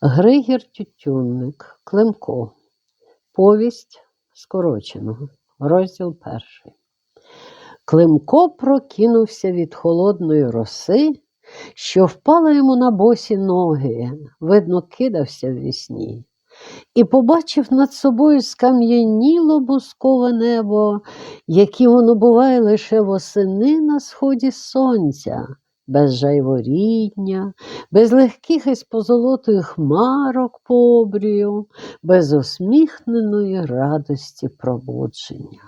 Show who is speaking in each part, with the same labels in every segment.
Speaker 1: Григір Тютюнник, Климко. Повість скороченого. Розділ перший. Климко прокинувся від холодної роси, що впала йому на босі ноги, видно, кидався в вісні, і побачив над собою скам'яніло бускове небо, яким воно буває лише восени на сході сонця, без жайворідня, без легких із позолотою хмарок по обрію, без усміхненої радості пробудження.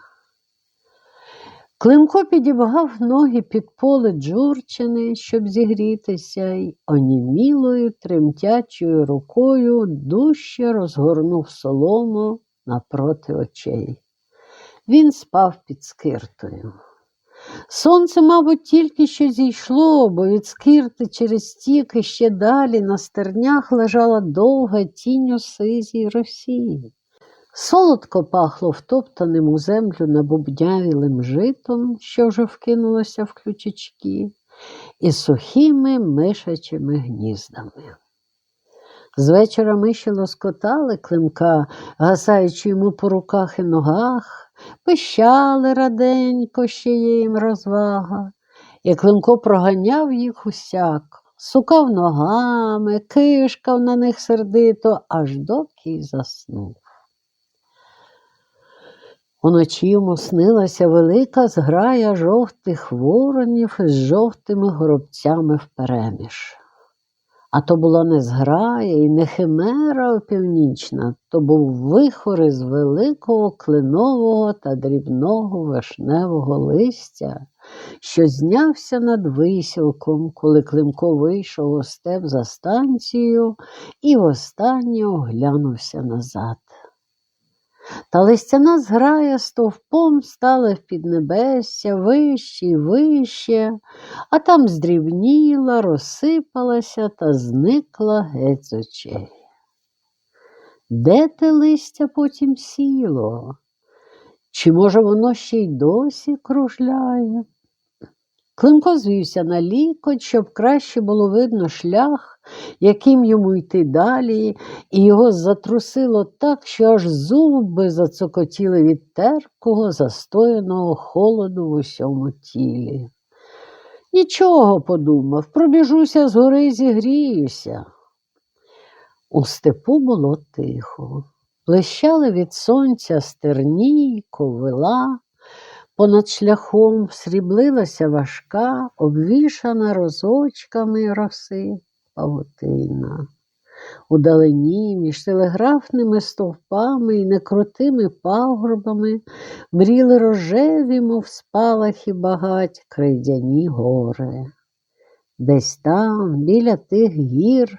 Speaker 1: Климко підібгав ноги під поле Джурчини, щоб зігрітися, й онімілою тремтячою рукою дужче розгорнув солому напроти очей. Він спав під скиртою. Сонце, мабуть, тільки що зійшло, бо від скирти через стіки ще далі на стернях лежала довга тінь сизій росії. Солодко пахло втоптаним у землю набубнявілим житом, що вже вкинулося в ключички, і сухими мишачими гніздами. З вечора миші лоскотали климка, гасаючи йому по руках і ногах, пищали раденько, ще є їм розвага, і Климко проганяв їх усяк, сукав ногами, кишкав на них сердито, аж доки й заснув. Уночі йому снилася велика зграя жовтих воронів із жовтими горобцями впереміж. А то була не зграя і не химера опівнічна, то був вихор із великого кленового та дрібного вишневого листя, що знявся над висілком, коли Климко вийшов у степ за станцією і востаннє оглянувся назад. Та листяна зграя стовпом стала в піднебесся вище й вище, а там здрібніла, розсипалася та зникла геть з очей. Де те листя потім сіло? Чи, може, воно ще й досі кружляє? Климко звівся на лікоть, щоб краще було видно шлях, яким йому йти далі, і його затрусило так, що аж зуби зацокотіли від терпкого, застояного холоду в усьому тілі. Нічого подумав, пробіжуся з гори зігріюся. У степу було тихо, блищали від сонця стерні ковила. Понад шляхом сріблилася важка, обвішана розочками роси павутина. Удалині між телеграфними стовпами і некрутими пагорбами мріли рожеві, мов спалахи багать, крейдяні гори. Десь там, біля тих гір,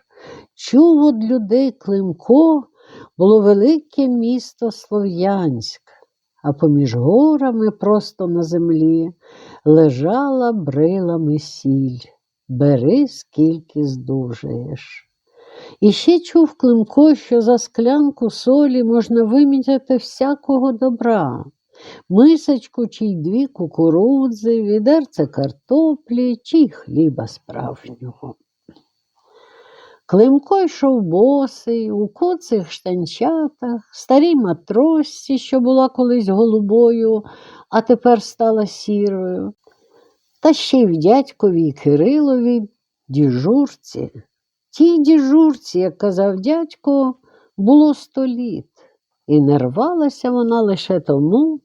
Speaker 1: чув од людей Климко було велике місто Слов'янськ а поміж горами просто на землі лежала брилами сіль. Бери, скільки здужаєш. І ще чув Климко, що за склянку солі можна вимітити всякого добра, мисочку чи й дві кукурудзи, відерце картоплі чи хліба справжнього. Климко йшов босий, у коцих штанчатах, старій матросці, що була колись голубою, а тепер стала сірою, та ще й в дядьковій Кириловій діжурці. Тій діжурці, як казав дядько, було сто літ, і не рвалася вона лише тому,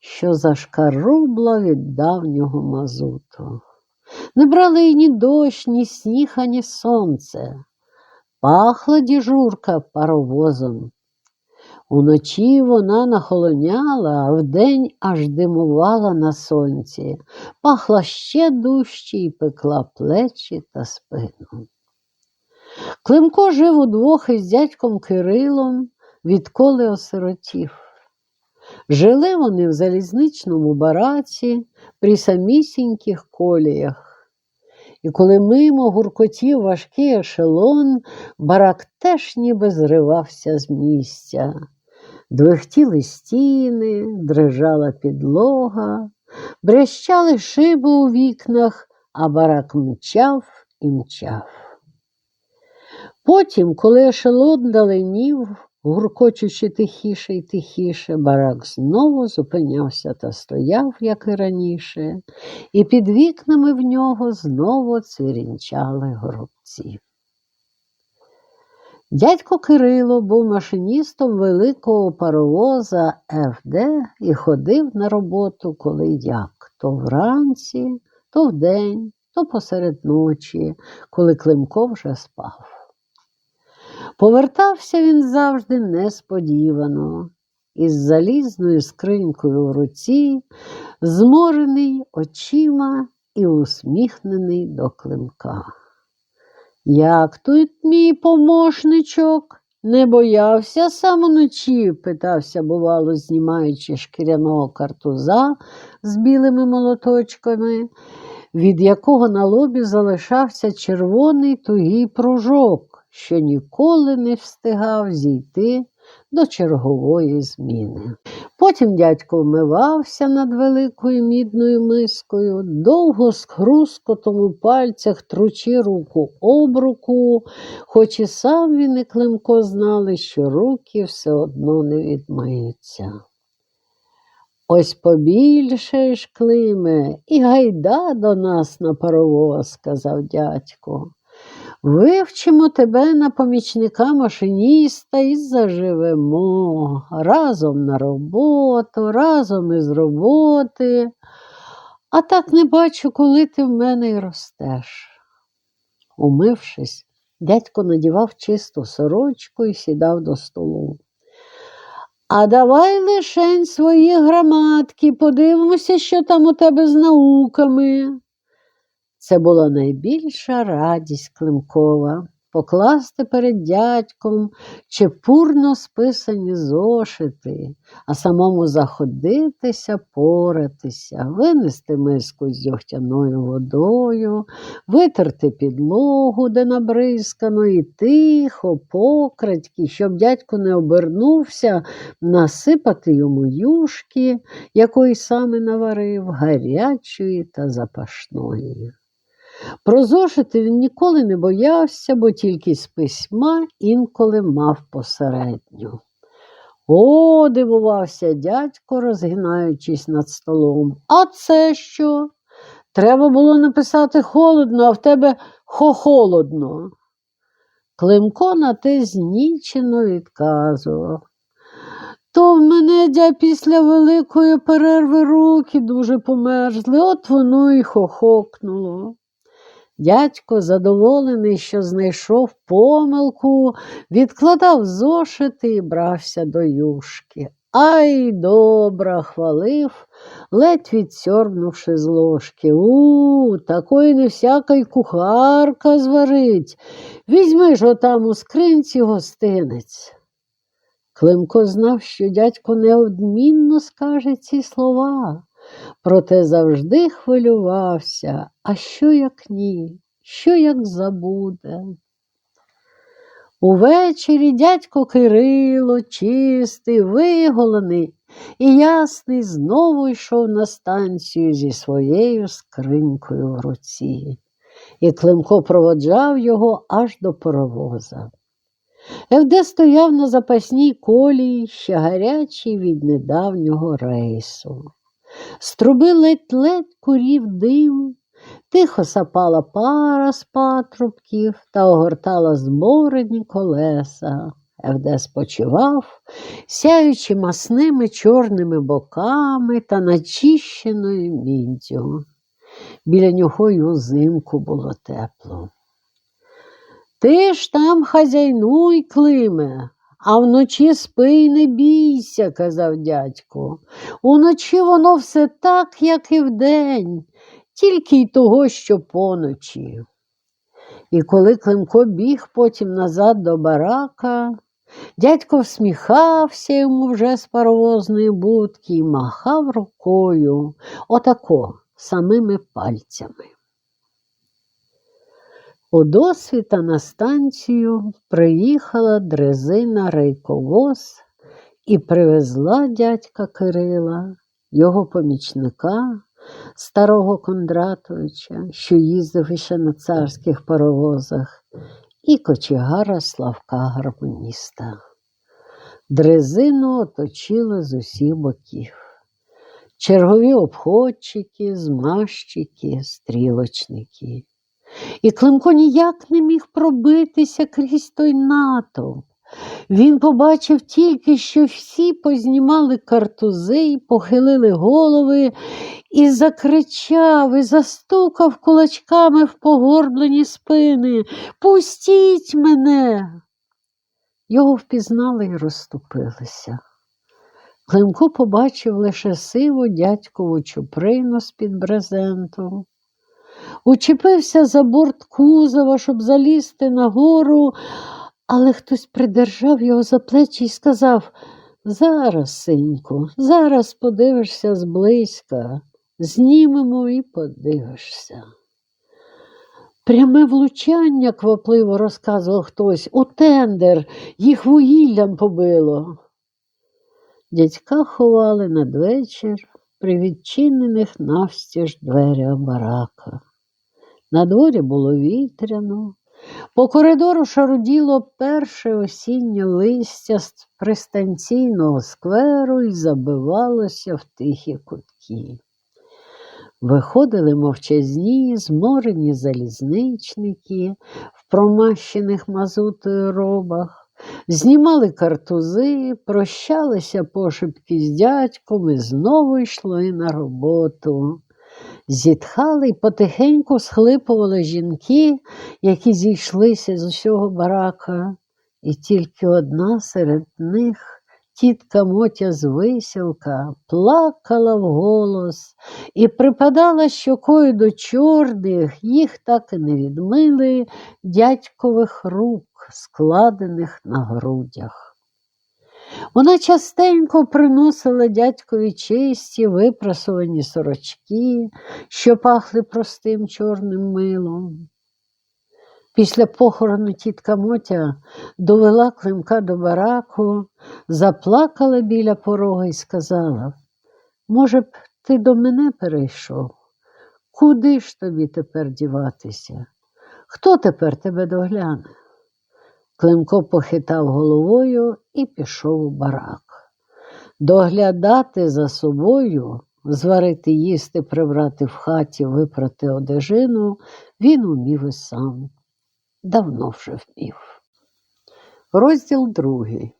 Speaker 1: що зашкарубла від давнього мазуту. Не брали й ні дощ, ні сніг, ані сонце. Пахла діжурка паровозом. Уночі вона нахолоняла, а вдень аж димувала на сонці, пахла ще дужче і пекла плечі та спину. Климко жив удвох із дядьком Кирилом, відколи осиротів. Жили вони в залізничному бараці при самісіньких коліях. І коли мимо гуркотів важкий ешелон, барак теж ніби зривався з місця. Двихтіли стіни, дрижала підлога, брещали шиби у вікнах, а барак мчав і мчав. Потім, коли ешелон даленів, гуркочучи тихіше й тихіше, барак знову зупинявся та стояв, як і раніше, і під вікнами в нього знову цвірінчали горобці. Дядько Кирило був машиністом великого паровоза ФД і ходив на роботу коли як, то вранці, то вдень, то посеред ночі, коли Климко вже спав. Повертався він завжди несподівано, із залізною скринькою в руці, зморений очима і усміхнений до Климка. Як тут мій помощничок? Не боявся сам уночі? питався, бувало, знімаючи шкіряного картуза з білими молоточками, від якого на лобі залишався червоний тугий пружок, що ніколи не встигав зійти до чергової зміни. Потім дядько вмивався над великою мідною мискою, довго з хрускотом у пальцях тручи руку об руку, хоч і сам він і Климко знали, що руки все одно не відмиються. Ось побільшаєш, Климе, і гайда до нас на паровоз, сказав дядько. Вивчимо тебе на помічника машиніста і заживемо разом на роботу, разом із роботи. А так не бачу, коли ти в мене й ростеш. Умившись, дядько надівав чисту сорочку і сідав до столу. А давай лишень свої граматки, подивимося, що там у тебе з науками. Це була найбільша радість Климкова покласти перед дядьком чепурно списані зошити, а самому заходитися, поратися, винести миску з дьогтяною водою, витерти підлогу, де набризкано, і тихо, покрадьки, щоб дядько не обернувся, насипати йому юшки, якої саме наварив, гарячої та запашної. Про зошити він ніколи не боявся, бо тільки з письма інколи мав посередню. О, дивувався дядько, розгинаючись над столом. А це що? Треба було написати холодно, а в тебе хохолодно. Климко на те знічено відказував. То в мене дя після великої перерви руки дуже померзли, от воно й хохокнуло. Дядько, задоволений, що знайшов помилку, відкладав зошити і брався до юшки. Ай, добра, хвалив, ледь відсьорбнувши з ложки. У, такої не всяка й кухарка зварить. Візьми ж отам у скринці гостинець. Климко знав, що дядько неодмінно скаже ці слова проте завжди хвилювався, а що як ні, що як забуде. Увечері дядько Кирило, чистий, виголений і ясний, знову йшов на станцію зі своєю скринькою в руці, і Климко проводжав його аж до паровоза. Евде стояв на запасній колії, ще гарячий від недавнього рейсу. З труби ледь-ледь курів дим, тихо сапала пара з патрубків та огортала зборені колеса. Евде спочивав, сяючи масними чорними боками та начищеною міддю. Біля нього й узимку було тепло. Ти ж там хазяйнуй, Климе, а вночі спи й не бійся, казав дядько. Уночі воно все так, як і вдень, тільки й того, що поночі. І коли Климко біг потім назад до барака, дядько всміхався йому вже з паровозної будки і махав рукою отако самими пальцями. У досвіта на станцію приїхала дрезина рейковоз і привезла дядька Кирила, його помічника, старого Кондратовича, що їздив іще на царських паровозах, і кочегара Славка гармоніста. Дрезину оточили з усіх боків. Чергові обходчики, змащики, стрілочники. І Климко ніяк не міг пробитися крізь той натовп. Він побачив тільки, що всі познімали картузи похилили голови, і закричав, і застукав кулачками в погорблені спини. Пустіть мене. Його впізнали і розступилися. Климко побачив лише сиву дядькову чуприну з-під брезентом. Учепився за борт кузова, щоб залізти нагору, але хтось придержав його за плечі і сказав Зараз, синьку, зараз подивишся зблизька, знімемо і подивишся. Пряме влучання, квапливо розказував хтось, у тендер, їх вугіллям побило. Дядька ховали надвечір при відчинених навстіж дверях барака. На дворі було вітряно, по коридору шаруділо перше осіннє листя з пристанційного скверу і забивалося в тихі кутки. Виходили мовчазні, зморені залізничники в промащених мазутою робах, знімали картузи, прощалися пошепки з дядьком і знову йшли на роботу. Зітхали й потихеньку схлипували жінки, які зійшлися з усього барака, і тільки одна серед них, тітка Мотя з висілка, плакала вголос і припадала щокою до чорних, їх так і не відмили дядькових рук, складених на грудях. Вона частенько приносила дядькові чисті випрасувані сорочки, що пахли простим чорним милом. Після похорону тітка Мотя довела Климка до бараку, заплакала біля порога і сказала, може б, ти до мене перейшов? Куди ж тобі тепер діватися? Хто тепер тебе догляне? Климко похитав головою і пішов у барак. Доглядати за собою, зварити їсти, прибрати в хаті, випрати одежину, він умів і сам. Давно вже вмів. Розділ другий.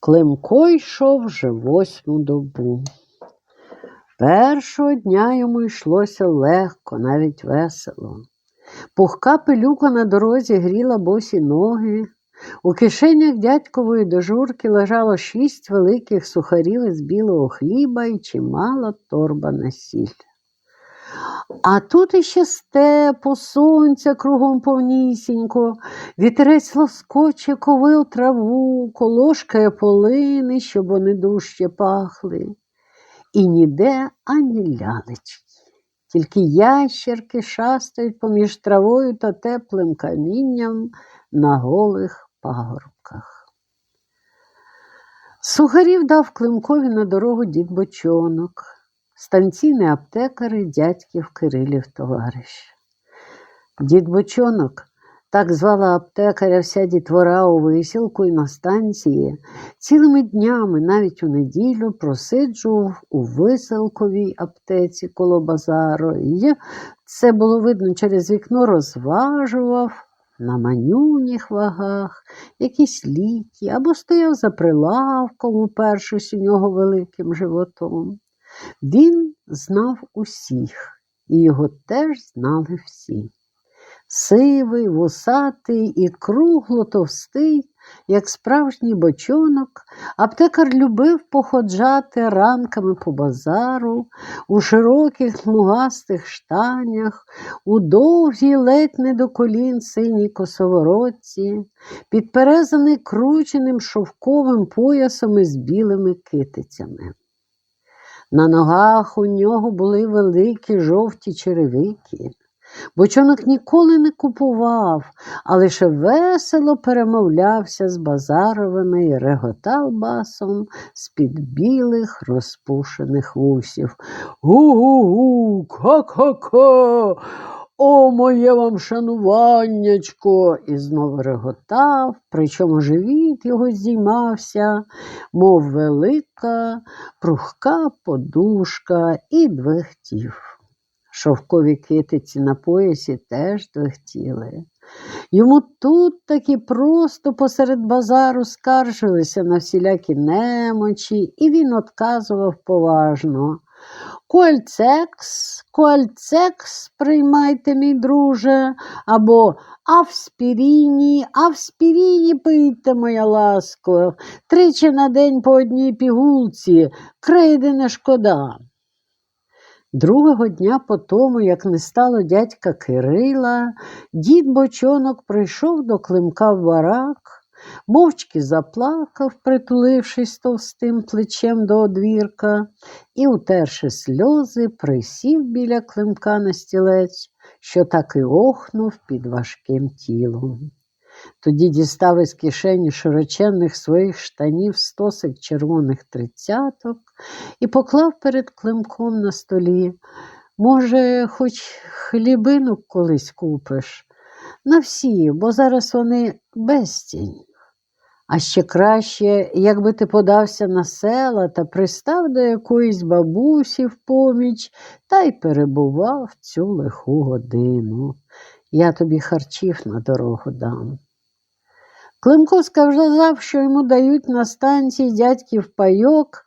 Speaker 1: Климко йшов вже восьму добу. Першого дня йому йшлося легко, навіть весело. Пухка пилюка на дорозі гріла босі ноги. У кишенях дядькової дожурки лежало шість великих сухарів із білого хліба і чимала торба на сіль. А тут іще степу, сонця кругом повнісінько, вітерець лоскоче ковил траву, колошкає полини, щоб вони дужче пахли. І ніде ані лялечки. Тільки ящерки шастають поміж травою та теплим камінням на голих пагорбках. Сухарів дав Климкові на дорогу дід бочонок, станційний аптекар і дядьків Кирилів товариш. Дід бочонок так звала аптекаря вся дітвора у висілку і на станції, цілими днями, навіть у неділю, просиджував у виселковій аптеці коло базару, і це було видно через вікно, розважував на манюніх вагах якісь ліки або стояв за прилавком, упершись у нього великим животом. Він знав усіх, і його теж знали всі сивий, вусатий і кругло товстий, як справжній бочонок, аптекар любив походжати ранками по базару, у широких смугастих штанях, у довгій ледь не до колін синій косоворотці, підперезаний крученим шовковим поясом із білими китицями. На ногах у нього були великі жовті черевики. Бочонок ніколи не купував, а лише весело перемовлявся з базаровими і реготав басом з-під білих розпушених вусів. Гу-гу-гу, ка-ка-ка. О, моє вам шануваннячко, і знову реготав, причому живіт його здіймався, мов велика, прухка подушка і двихтів. Шовкові китиці на поясі теж двихтіли. Йому тут таки просто посеред базару скаржилися на всілякі немочі, і він отказував поважно. Кольцекс, кольцекс, приймайте, мій друже, або авспіріні, авспіріні пийте, моя ласко, тричі на день по одній пігулці, крейди не шкода. Другого дня по тому, як не стало дядька Кирила, дід бочонок прийшов до Климка в барак, мовчки заплакав, притулившись товстим плечем до одвірка, і, утерши сльози, присів біля Климка на стілець, що так і охнув під важким тілом. Тоді дістав із кишені широченних своїх штанів стосик червоних тридцяток і поклав перед климком на столі. Може, хоч хлібинок колись купиш? На всі, бо зараз вони безцінь. А ще краще, якби ти подався на села та пристав до якоїсь бабусі в поміч та й перебував цю лиху годину. Я тобі харчів на дорогу дам. Климко сказав, що йому дають на станції дядьків пайок,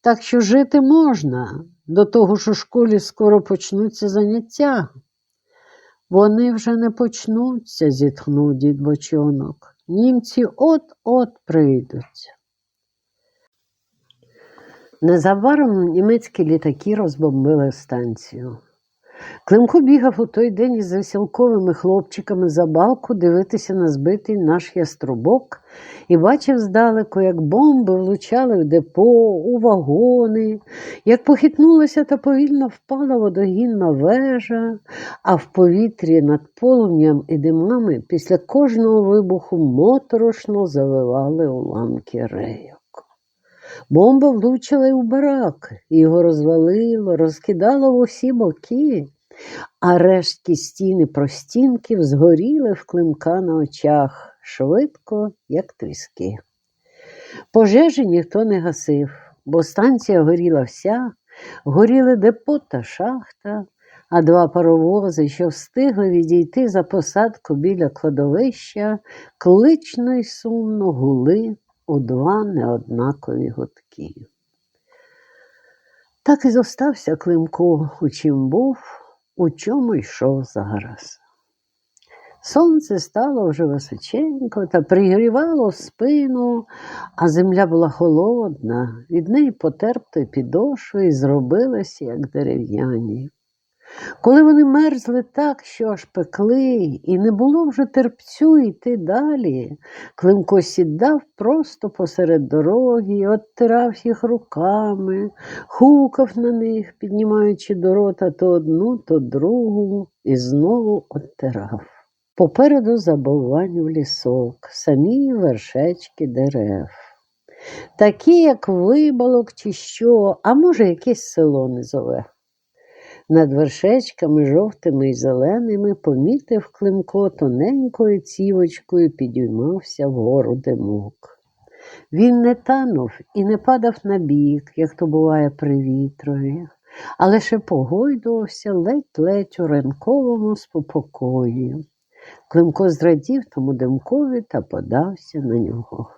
Speaker 1: так що жити можна, до того ж у школі скоро почнуться заняття. Вони вже не почнуться, зітхнув дід бочонок. Німці от-от прийдуть. Незабаром німецькі літаки розбомбили станцію. Климко бігав у той день із веселковими хлопчиками за балку дивитися на збитий наш яструбок і бачив здалеку, як бомби влучали в депо, у вагони, як похитнулася та повільно впала водогінна вежа, а в повітрі над полум'ям і димами після кожного вибуху моторошно завивали уламки рейок. Бомба влучила у барак, його розвалило, розкидало в усі боки, а рештки стіни простінків згоріли в климка на очах, швидко, як тріски. Пожежі ніхто не гасив, бо станція горіла вся, горіли депо та шахта, а два паровози, що встигли відійти за посадку біля кладовища, клично й сумно гули у два неоднакові гудки. Так і зостався Климко, у чим був, у чому йшов зараз. Сонце стало вже височенько та пригрівало спину, а земля була холодна, від неї потерпли підошви і зробилися, як дерев'яні. Коли вони мерзли так, що аж пекли, і не було вже терпцю йти далі, Климко сідав просто посеред дороги, оттирав їх руками, хукав на них, піднімаючи до рота то одну, то другу, і знову оттирав. Попереду забоввань лісок, самі вершечки дерев. Такі, як вибалок чи що, а може, якесь село низове. Над вершечками жовтими й зеленими помітив Климко тоненькою цівочкою підіймався вгору димок. Він не танув і не падав на бік, як то буває при вітрові, а лише погойдувався ледь-ледь у ранковому спокої. Климко зрадів тому димкові та подався на нього.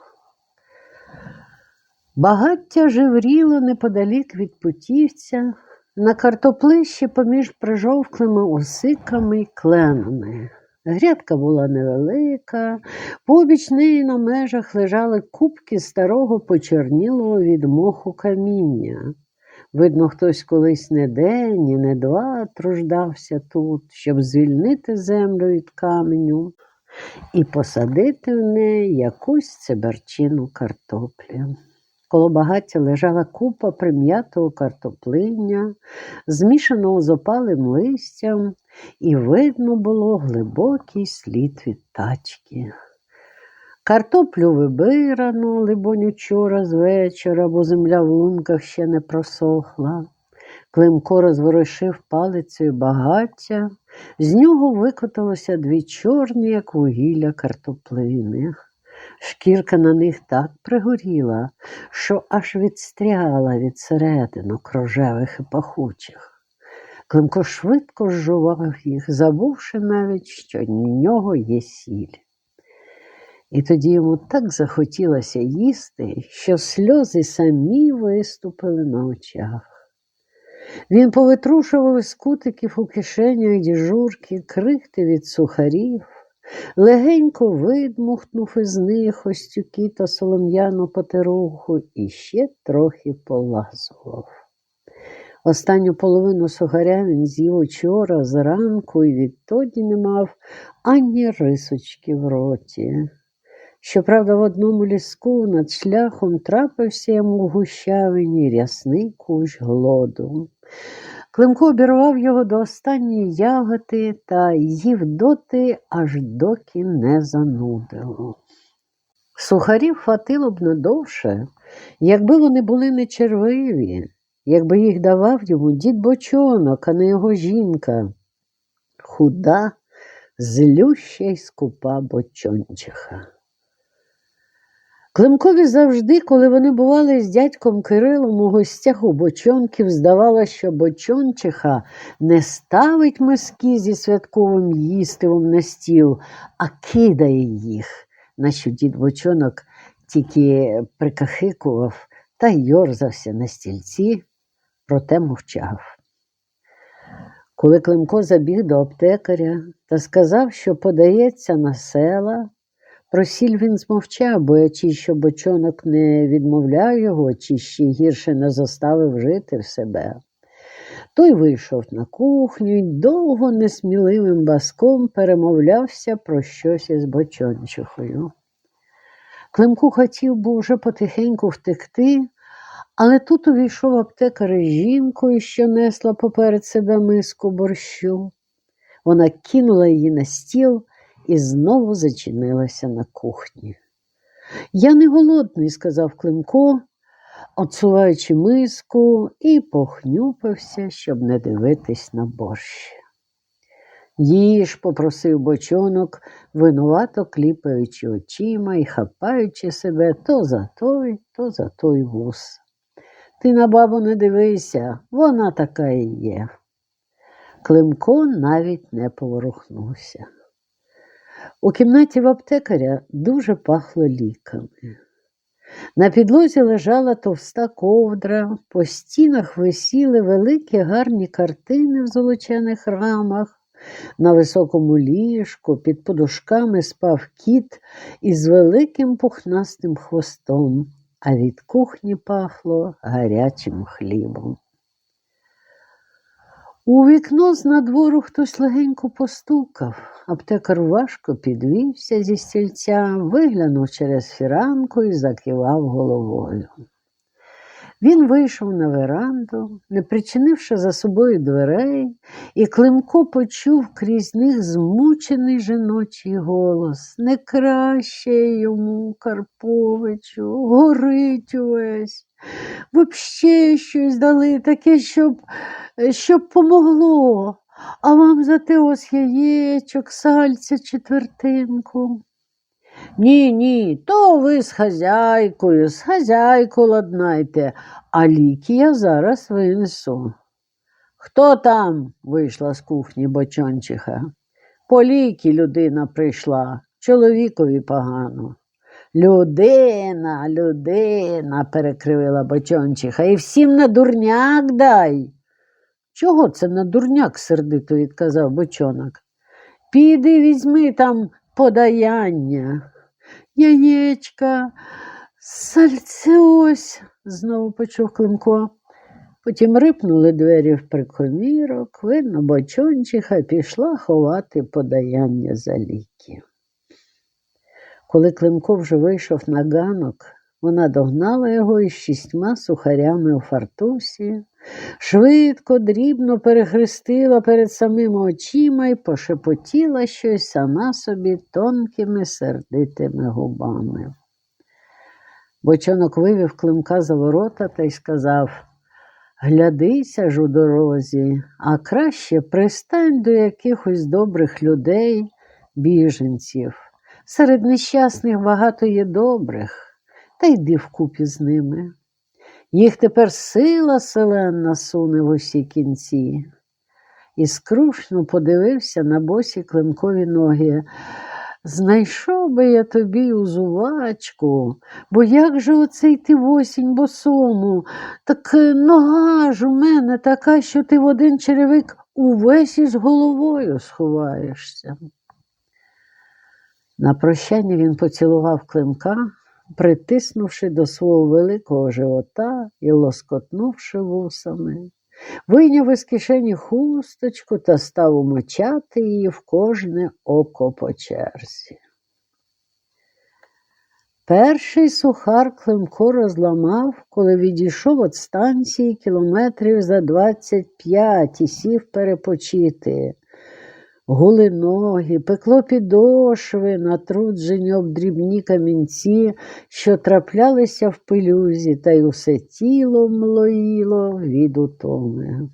Speaker 1: Багаття жевріло неподалік від путівця, на картоплищі поміж прижовклими осиками й кленами. Грядка була невелика, побіч неї на межах лежали кубки старого почорнілого від моху каміння. Видно, хтось колись не день і не два труждався тут, щоб звільнити землю від каменю і посадити в неї якусь циберчину картоплі. Коло багаття лежала купа прим'ятого картоплиння, змішаного з опалим листям, і видно було глибокий слід від тачки. Картоплю вибирано, либонь, учора з вечора, бо земля в лунках ще не просохла. Климко розворушив палицею багаття З нього викоталося дві чорні, як вугілля картоплини. Шкірка на них так пригоріла, що аж відстряла від серединок рожевих і пахучих. Климко швидко жував їх, забувши навіть, що в нього є сіль. І тоді йому так захотілося їсти, що сльози самі виступили на очах. Він повитрушував із кутиків у кишенях діжурки, крихти від сухарів, легенько видмухнув із них остюки та солом'яну потеруху і ще трохи полазував. Останню половину сухаря він з'їв учора зранку і відтоді не мав ані рисочки в роті. Щоправда, в одному ліску над шляхом трапився йому в гущавині рясний кущ глоду. Климко обірвав його до останньої ягоди та їв доти, аж доки не занудило. Сухарів хватило б надовше, якби вони були не червиві, якби їх давав йому дід бочонок, а не його жінка, худа, злюща й скупа бочончиха. Климкові завжди, коли вони бували з дядьком Кирилом у гостях у бочонків, здавалося, що бочончиха не ставить миски зі святковим їстивом на стіл, а кидає їх, на що дід бочонок тільки прикахикував та йорзався на стільці, проте мовчав. Коли Климко забіг до аптекаря та сказав, що подається на села, про сіль він змовчав, боячись, що бочонок не відмовляв його, чи ще гірше не заставив жити в себе. Той вийшов на кухню й довго несміливим баском перемовлявся про щось із бочончихою. Климку хотів був вже потихеньку втекти, але тут увійшов аптекар із жінкою, що несла поперед себе миску борщу. Вона кинула її на стіл і знову зачинилася на кухні. Я не голодний, сказав Климко, отсуваючи миску, і похнюпився, щоб не дивитись на борщ. Їж, попросив бочонок, винувато кліпаючи очима і хапаючи себе то за той, то за той вус. Ти на бабу не дивися, вона така і є. Климко навіть не поворухнувся. У кімнаті в аптекаря дуже пахло ліками. На підлозі лежала товста ковдра, по стінах висіли великі гарні картини в золочених рамах. На високому ліжку під подушками спав кіт із великим пухнастим хвостом, а від кухні пахло гарячим хлібом. У вікно з надвору хтось легенько постукав. Аптекар важко підвівся зі стільця, виглянув через фіранку і закивав головою. Він вийшов на веранду, не причинивши за собою дверей, і Климко почув крізь них змучений жіночий голос. Не краще йому, Карповичу, горить увесь. Вообще щось дали таке, щоб, щоб помогло. А вам за те ось яєчок, сальця, четвертинку. Ні, ні, то ви з хазяйкою, з хазяйкою ладнайте, а ліки я зараз винесу. Хто там? вийшла з кухні бочончиха. По ліки людина прийшла, чоловікові погано. Людина, людина, перекривила бочончиха, і всім на дурняк дай. Чого це на дурняк? сердито відказав бочонок. Піди візьми там подаяння. Яєчка, сальце ось, знову почув Климко. Потім рипнули двері в прикомірок, видно, бочончиха пішла ховати подаяння за ліки. Коли Климко вже вийшов на ганок, вона догнала його із шістьма сухарями у фартусі, швидко, дрібно перехрестила перед самими очима і пошепотіла щось сама собі тонкими сердитими губами. Бочонок вивів Климка за ворота та й сказав Глядися ж у дорозі, а краще пристань до якихось добрих людей, біженців. Серед нещасних багато є добрих, та йди вкупі з ними. Їх тепер сила селенна суне в усі кінці. І скрушно подивився на босі климкові ноги. Знайшов би я тобі узувачку, бо як же оце йти осінь босому? Так нога ж у мене така, що ти в один черевик увесь із головою сховаєшся. На прощання він поцілував климка, притиснувши до свого великого живота і лоскотнувши вусами. Вийняв із кишені хусточку та став умочати її в кожне око по черзі. Перший сухар Климко розламав, коли відійшов від станції кілометрів за 25 і сів перепочити. Гули ноги, пекло підошви, натруджені об дрібні камінці, що траплялися в пилюзі, та й усе тіло млоїло від утоми.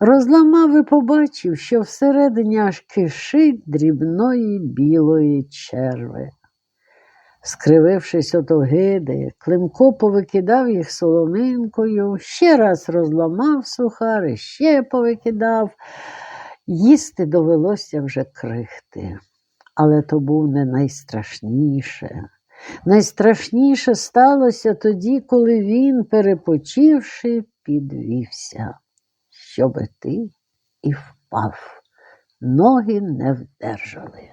Speaker 1: Розламав і побачив, що всередині аж кишить дрібної білої черви. Скривившись от огиди, Климко повикидав їх соломинкою, ще раз розламав сухар і ще повикидав. Їсти довелося вже крихти, але то був не найстрашніше. Найстрашніше сталося тоді, коли він, перепочивши, підвівся, щоби і впав. Ноги не вдержали.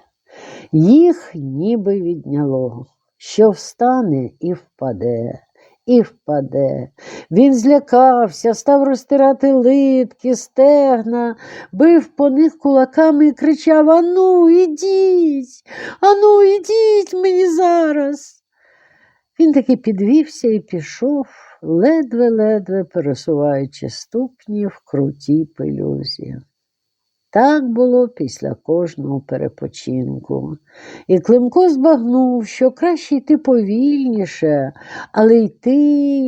Speaker 1: Їх ніби відняло, що встане і впаде, і впаде. Він злякався, став розтирати литки, стегна, бив по них кулаками і кричав Ану, ідіть, ану, ідіть мені зараз. Він таки підвівся і пішов, ледве-ледве пересуваючи ступні в крутій пилюзі. Так було після кожного перепочинку. І Климко збагнув, що краще йти повільніше, але йти,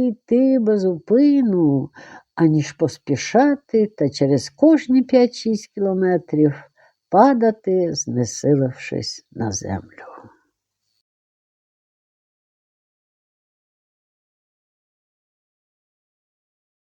Speaker 1: йти без упину, аніж поспішати та через кожні 5-6 кілометрів падати, знесилившись на землю.